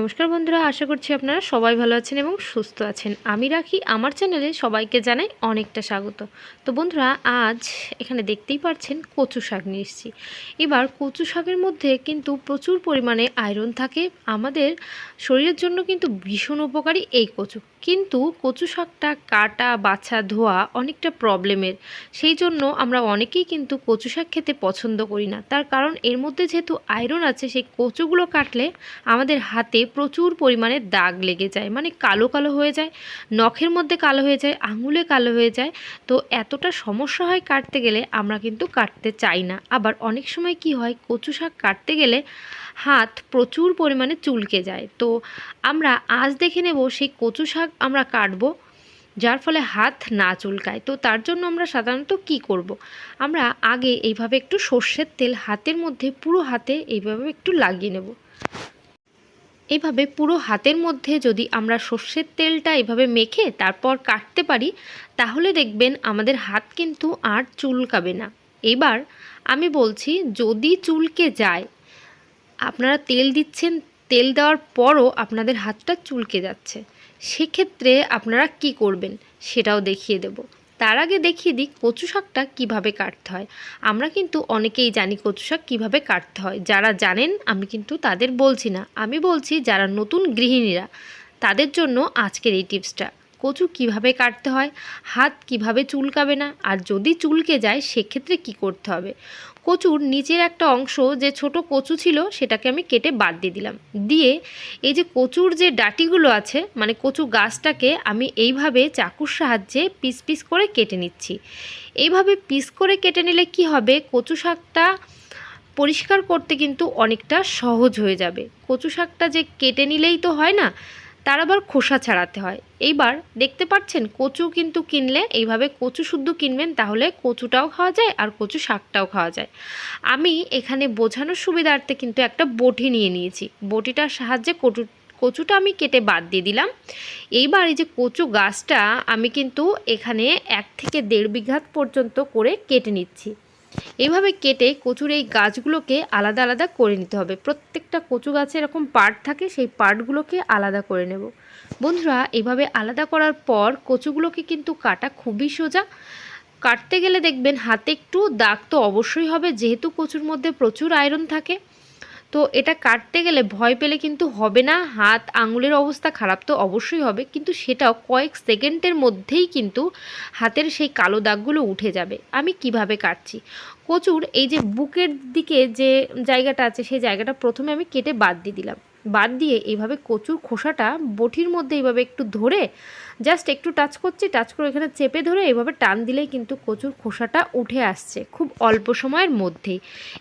নমস্কার বন্ধুরা, আশা করছি আপনারা সবাই ভালো আছেন এবং সুস্থ আছেন। আমি রাখি, আমার চ্যানেলে সবাইকে জানাই অনেকটা স্বাগত। তো বন্ধুরা, আজ এখানে দেখতেই পাচ্ছেন কচু শাক নিয়ে এসেছি। এবার কচু শাকের মধ্যে কিন্তু প্রচুর পরিমাণে আয়রন থাকে। আমাদের শরীরের জন্য কিন্তু ভীষণ উপকারী এই কচু। কিন্তু কচু শাকটা কাটা, বাছা, ধোয়া অনেকটা প্রবলেমের সেই জন্য আমরা অনেকেই কিন্তু কচু শাক খেতে পছন্দ করি না। তার কারণ এর মধ্যে যেহেতু আয়রন আছে, সেই কচুগুলো কাটলে আমাদের হাতে প্রচুর পরিমাণে দাগ লেগে যায় মানে কালো কালো হয়ে যায়, নখের মধ্যে কালো হয়ে যায়, আঙুলে কালো হয়ে যায়। তো এতটা সমস্যা হয় কাটতে গেলে আমরা কিন্তু কাটতে চাই না। আবার অনেক সময় কি হয়, কচু শাক কাটতে গেলে হাত প্রচুর পরিমাণে চুলকে যায়। তো আমরা আজ দেখে নেব সেই কচু শাক আমরা কাটবো, যার ফলে হাত না চুলকায়। তো তার জন্য আমরা সাধারণত কি করব। আমরা আগে এইভাবে একটু সর্ষের তেল হাতের মধ্যে, পুরো হাতে এইভাবে একটু লাগিয়ে নেব। এইভাবে পুরো হাতের মধ্যে যদি আমরা সর্ষের তেলটা এভাবে মেখে তারপর কাটতে পারি, তাহলে দেখবেন আমাদের হাত কিন্তু আর চুলকাবে না। এবার আমি বলছি, যদি চুলকে যায়, আপনারা তেল দিচ্ছেন, তেল দেওয়ার পরও আপনাদের হাতটা চুলকে যাচ্ছে। সেক্ষেত্রে আপনারা কি করবেন সেটাও দেখিয়ে দেব। তার আগে দেখিয়ে দিই কচু শাকটা কীভাবে কাটতে হয়। আমরা কিন্তু অনেকেই জানি কচু শাক কীভাবে কাটতে হয়। যারা জানেন, আমি কিন্তু তাদের বলছি না। আমি বলছি যারা নতুন গৃহিণীরা, তাদের জন্য আজকের এই টিপসটা। কচু কীভাবে কাটতে হয়, হাত কীভাবে চুলকাবে না, আর যদি চুলকে যায় সেক্ষেত্রে কি করতে হবে? কচুর নিচের একটা অংশ যে ছোট কচু ছিল সেটাকে আমি কেটে বাদ দিয়ে দিলাম। দিয়ে এই যে কচুর যে ডাটিগুলো আছে মানে কচু গাছটাকে আমি এইভাবে চাকুর সাহায্যে পিস পিস করে কেটে নিচ্ছি। এইভাবে পিস করে কেটে নিলে কি হবে? কচু শাকটা পরিষ্কার করতে কিন্তু অনেকটা সহজ হয়ে যাবে। কচু শাকটা যে কেটে নিলেই তো হয় না তার আবার খোসা ছাড়াতে হয়। এইবার দেখতে পাচ্ছেন কচু কিন্তু কিনলে এইভাবে কচু শুদ্ধ কিনবেন তাহলে কচুটাও খাওয়া যায় আর কচু শাকটাও খাওয়া যায়। আমি এখানে বোঝানোর সুবিধার্থে কিন্তু একটা বটি নিয়ে নিয়েছি। বটিটার সাহায্যে কটু কচুটা আমি কেটে বাদ দিয়ে দিলাম। এইবার এই যে কচু গাছটা আমি কিন্তু এখানে এক থেকে দেড় বিঘাত পর্যন্ত করে কেটে নিচ্ছি। এইভাবে কেটে কচুর এই গাছগুলোকে আলাদা আলাদা করে নিতে হবে। প্রত্যেকটা কচু গাছে এরকম পার্ট থাকে, সেই পার্টগুলোকে আলাদা করে নেব। বন্ধুরা, এভাবে আলাদা করার পর কচুগুলোকে কিন্তু কাটা খুবই সোজা। কাটতে গেলে দেখবেন হাতে একটু দাগ তো অবশ্যই হবে, যেহেতু কচুর মধ্যে প্রচুর আয়রন থাকে। তো এটা কাটতে গেলে ভয় পেলে কিন্তু হবে না, হাত, আঙুলের অবস্থা খারাপ তো অবশ্যই হবে, কিন্তু সেটাও কয়েক সেকেন্ডের মধ্যেই কিন্তু হাতের সেই কালো দাগগুলো উঠে যাবে। আমি কীভাবে কাটছি? কচুর এই যে বুকের দিকে যে জায়গাটা আছে, সেই জায়গাটা প্রথমে আমি কেটে বাদ দিয়ে দিলাম। বাদ দিয়ে এইভাবে কচুর খোসাটা বটির মধ্যে এইভাবে একটু ধরে জাস্ট একটু টাচ করছি টাচ করে এখানে চেপে ধরে এইভাবে টান দিলেই কিন্তু কচুর খোসাটা উঠে আসছে, খুব অল্প সময়ের মধ্যেই।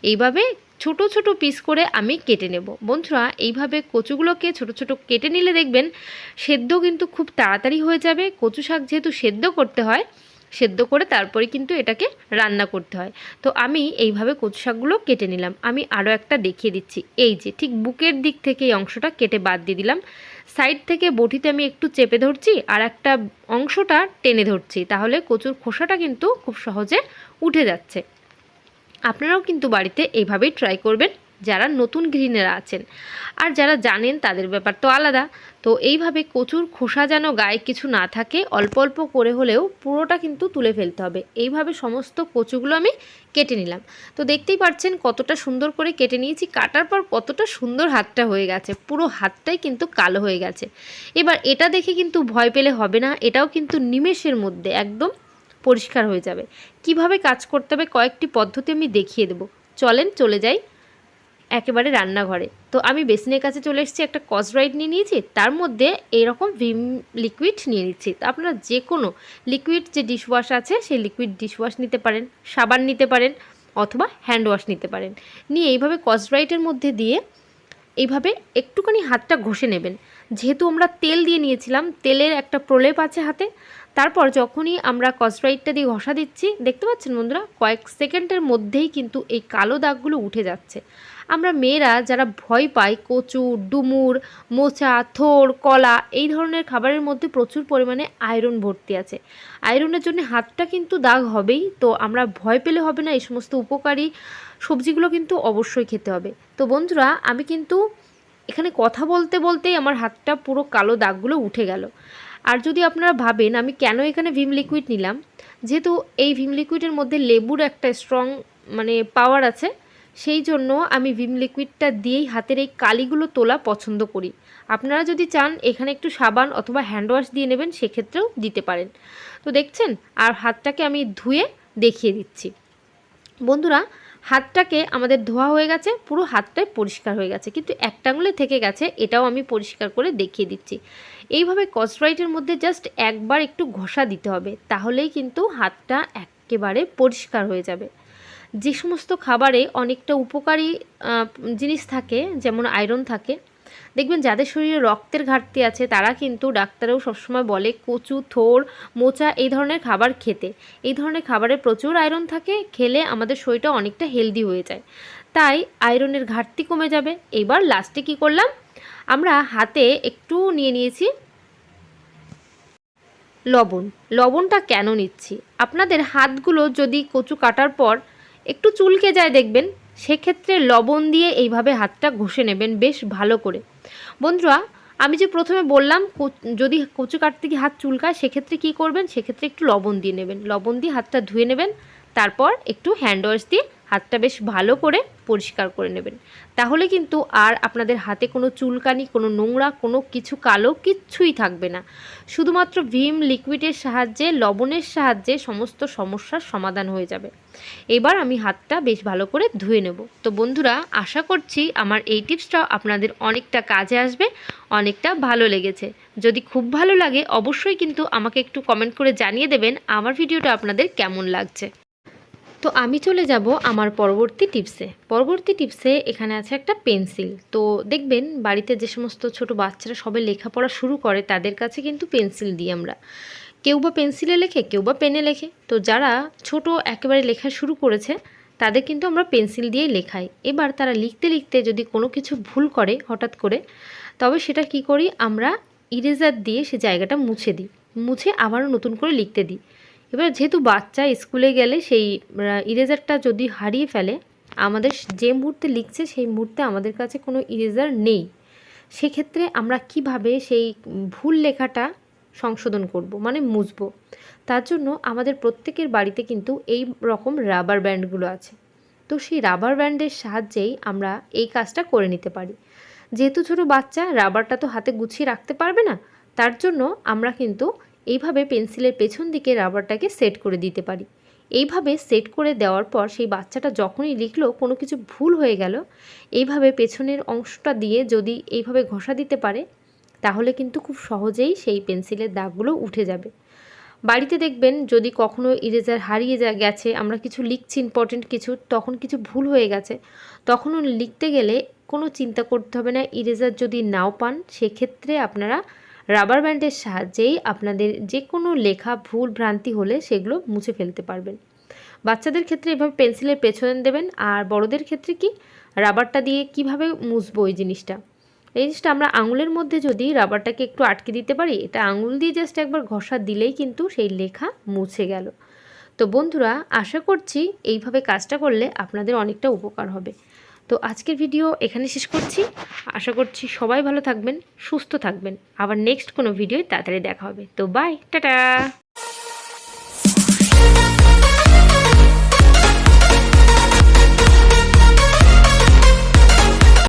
এইভাবে ছোট ছোট পিস করে আমি কেটে নেব। বন্ধুরা, এইভাবে কচুগুলোকে ছোট ছোট কেটে নিলে দেখবেন সেদ্ধ কিন্তু খুব তাড়াতাড়ি হয়ে যাবে। কচু শাক যেহেতু সেদ্ধ করতে হয়, সেদ্ধ করে তারপরে কিন্তু এটাকে রান্না করতে হয়। তো আমি এইভাবে কচু শাকগুলো কেটে নিলাম। আমি আরও একটা দেখিয়ে দিচ্ছি। এই যে, ঠিক বুকের দিক থেকে এই অংশটা কেটে বাদ দিয়ে দিলাম। সাইড থেকে বটিতে আমি একটু চেপে ধরছি আর একটা অংশটা টেনে ধরছি। তাহলে কচুর খোসাটা কিন্তু খুব সহজে উঠে যাচ্ছে। আপনারাও কিন্তু বাড়িতে এইভাবেই ট্রাই করবেন, যারা নতুন গৃহিণীরা আছেন। আর যারা জানেন তাদের ব্যাপার তো আলাদা। তো এইভাবে কচুর খোসা যেন গায়ে কিছু না থাকে, অল্প অল্প করে হলেও পুরোটা কিন্তু তুলে ফেলতে হবে। এইভাবে সমস্ত কচুগুলো আমি কেটে নিলাম। তো দেখতেই পাচ্ছেন কতটা সুন্দর করে কেটে নিয়েছি, কাটার পর কতটা সুন্দর হাতটা হয়ে গেছে, পুরো হাতটাই কিন্তু কালো হয়ে গেছে। এবার এটা দেখে কিন্তু ভয় পেলে হবে না, এটাও কিন্তু নিমেষের মধ্যে, একদম পরিষ্কার হয়ে যাবে। কীভাবে কাজ করতে হবে কয়েকটি পদ্ধতি আমি দেখিয়ে দেবো। চলেন চলে যাই একেবারে রান্নাঘরে। তো আমি বেসিনের কাছে চলে এসেছি, একটা কসরাইট নিয়ে নিয়েছি, তার মধ্যে এরকম ভিম লিকুইড নিয়ে নিচ্ছি। তো আপনারা যে কোনো লিকুইড যে ডিশওয়াশ আছে, সেই লিকুইড ডিশওয়াশ নিতে পারেন, সাবান নিতে পারেন, অথবা হ্যান্ড ওয়াশ নিতে পারেন। নিয়ে এইভাবে কসরাইটের মধ্যে দিয়ে এইভাবে একটুখানি হাতটা ঘষে নেবেন। যেহেতু আমরা তেল দিয়ে নিয়েছিলাম, তেলের একটা প্রলেপ আছে হাতে তারপর যখনই আমরা কসরাইটটা দিয়ে ঘষা দিচ্ছি, দেখতে পাচ্ছেন বন্ধুরা? কয়েক সেকেন্ডের মধ্যেই কিন্তু এই কালো দাগগুলো উঠে যাচ্ছে। আমরা মেয়েরা যারা ভয় পাই কচু ডুমুর, মোচা, থোর, কলা, এই ধরনের খাবারের মধ্যে প্রচুর পরিমাণে আয়রন ভর্তি আছে। আয়রনের জন্য হাতটা কিন্তু দাগ হবেই, তো আমরা ভয় পেলে হবে না, এই সমস্ত উপকারী সবজিগুলো কিন্তু অবশ্যই খেতে হবে। তো বন্ধুরা, আমি কিন্তু এখানে কথা বলতে বলতেই আমার হাতটা পুরো কালো দাগগুলো উঠে গেল। আর যদি আপনারা ভাবেন, আমি কেন এখানে ভিম লিকুইড নিলাম? যেহেতু এই ভিম লিকুইডের মধ্যে লেবুর একটা স্ট্রং মানে পাওয়ার আছে, সেই জন্য আমি ভিম লিকুইডটা দিয়েই হাতের এই কালিগুলো তোলা পছন্দ করি। আপনারা যদি চান, এখানে একটু সাবান অথবা হ্যান্ড ওয়াশ দিয়ে নেবেন, সেক্ষেত্রেও দিতে পারেন। তো দেখছেন? আর হাতটাকে আমি ধুয়ে দেখিয়ে দিচ্ছি। বন্ধুরা হাতটাকে আমাদের ধোয়া হয়ে গেছে, পুরো হাতটাই পরিষ্কার হয়ে গেছে। কিন্তু একটা আঙুলে থেকে গেছে, এটাও আমি পরিষ্কার করে দেখিয়ে দিচ্ছি। এইভাবে কসরাইটের মধ্যে জাস্ট একবার একটু ঘষা দিতে হবে, তাহলেই কিন্তু হাতটা একেবারে পরিষ্কার হয়ে যাবে। যে সমস্ত খাবারে অনেকটা উপকারী জিনিস থাকে, যেমন আয়রন থাকে দেখবেন যাদের শরীরে রক্তের ঘাটতি আছে, তারা কিন্তু ডাক্তারও সবসময় বলে কচু থোর মোচা এই ধরনের খাবার খেতে। এই ধরনের খাবারে প্রচুর আয়রন থাকে, খেলে আমাদের শরীরটা অনেকটা হেলদি হয়ে যায়। তাই আয়রনের ঘাটতি কমে যাবে। এবার লাস্টে কি করলাম? আমরা হাতে একটু নিয়ে নিয়েছি লবণ। লবণটা কেন নিচ্ছি? আপনাদের হাতগুলো যদি কচু কাটার পর একটু চুলকে যায় দেখবেন। সেক্ষেত্রে লবণ দিয়ে এইভাবে হাতটা ঘষে নেবেন, বেশ ভালো করে। বন্ধুরা, আমি যে প্রথমে বললাম যদি কচু কাটতে গিয়ে হাত চুলকায়, সেক্ষেত্রে কি করবেন? সেক্ষেত্রে একটু লবণ দিয়ে নেবেন। লবণ দিয়ে হাতটা ধুয়ে নেবেন, তারপর একটু হ্যান্ড ওয়াশ দিয়ে হাতটা বেশ ভালো করে পরিষ্কার করে নেবেন। তাহলে কিন্তু আর আপনাদের হাতে কোনো চুলকানি, কোনো নোংরা, কোনো কিছু কালো কিচ্ছুই থাকবে না। শুধুমাত্র ভিম লিকুইডের সাহায্যে, লবণের সাহায্যে সমস্ত সমস্যার সমাধান হয়ে যাবে। এবার আমি হাতটা বেশ ভালো করে ধুয়ে নেব। তো বন্ধুরা, আশা করছি আমার এই টিপসটা আপনাদের অনেকটা কাজে আসবে, অনেকটা ভালো লেগেছে। যদি খুব ভালো লাগে, অবশ্যই কিন্তু আমাকে একটু কমেন্ট করে জানিয়ে দেবেন আমার ভিডিওটা আপনাদের কেমন লাগছে। তো আমি চলে যাব আমার পরবর্তী টিপসে। পরবর্তী টিপসে এখানে আছে একটা পেন্সিল। তো দেখবেন বাড়িতে যে সমস্ত ছোট বাচ্চারা সবে লেখাপড়া শুরু করে তাদের কাছে কিন্তু পেন্সিল দিই আমরা। কেউ বা পেন্সিলে লেখে, কেউ বা পেনে লেখে। তো যারা ছোট একেবারে লেখা শুরু করেছে, তাদের কিন্তু আমরা পেন্সিল দিয়ে লেখাই। এবার তারা লিখতে লিখতে যদি কোনো কিছু ভুল করে হঠাৎ করে, তবে সেটা কি করি? আমরা ইরেজার দিয়ে সে জায়গাটা মুছে দিই। মুছে আবারও নতুন করে লিখতে দিই। এবার যেহেতু বাচ্চা স্কুলে গেলে সেই ইরেজারটা যদি হারিয়ে ফেলে, আমাদের যে মুহূর্তে লিখছে সেই মুহূর্তে আমাদের কাছে কোনো ইরেজার নেই। সেক্ষেত্রে আমরা কীভাবে সেই ভুল লেখাটা সংশোধন করব মানে মুছবো? তার জন্য আমাদের প্রত্যেকের বাড়িতে কিন্তু এই রকম রাবার ব্যান্ডগুলো আছে। তো সেই রাবার ব্যান্ডের সাহায্যেই আমরা এই কাজটা করে নিতে পারি। যেহেতু ছোটো বাচ্চা রাবারটা তো হাতে গুছিয়ে রাখতে পারবে না, তার জন্য আমরা কিন্তু এইভাবে পেন্সিলের পেছন দিকে রাবারটাকে সেট করে দিতে পারি। এইভাবে সেট করে দেওয়ার পর সেই বাচ্চাটা যখনই লিখলো কোনো কিছু ভুল হয়ে গেল, এইভাবে পেছনের অংশটা দিয়ে যদি এইভাবে ঘষা দিতে পারে, তাহলে কিন্তু খুব সহজেই সেই পেন্সিলের দাগগুলো উঠে যাবে। বাড়িতে দেখবেন যদি কখনো ইরেজার হারিয়ে যা, গেছে, আমরা কিছু লিখছি ইম্পর্টেন্ট কিছু, তখন কিছু ভুল হয়ে গেছে, তখনও লিখতে গেলে কোনো চিন্তা করতে হবে না ইরেজার যদি নাও পান, সেক্ষেত্রে আপনারা রাবার ব্যান্ডের সাহায্যেই আপনাদের যে কোনো লেখা ভুল ভ্রান্তি হলে সেগুলো মুছে ফেলতে পারবেন। বাচ্চাদের ক্ষেত্রে এভাবে পেন্সিলের পেছনে দেবেন, আর বড়দের ক্ষেত্রে কি? রাবারটা দিয়ে কীভাবে মুছবো এই জিনিসটা? এই জিনিসটা আমরা আঙুলের মধ্যে যদি রাবারটাকে একটু আটকে দিতে পারি, এটা আঙুল দিয়ে জাস্ট একবার ঘষা দিলেই কিন্তু সেই লেখা মুছে গেল। তো বন্ধুরা, আশা করছি এইভাবে কাজটা করলে আপনাদের অনেকটা উপকার হবে। তো আজকের ভিডিও এখানে শেষ করছি। আশা করছি সবাই ভালো থাকবেন, সুস্থ থাকবেন। আবার নেক্সট কোনো ভিডিও তাড়াতাড়ি দেখা হবে। তো বাই টাটা!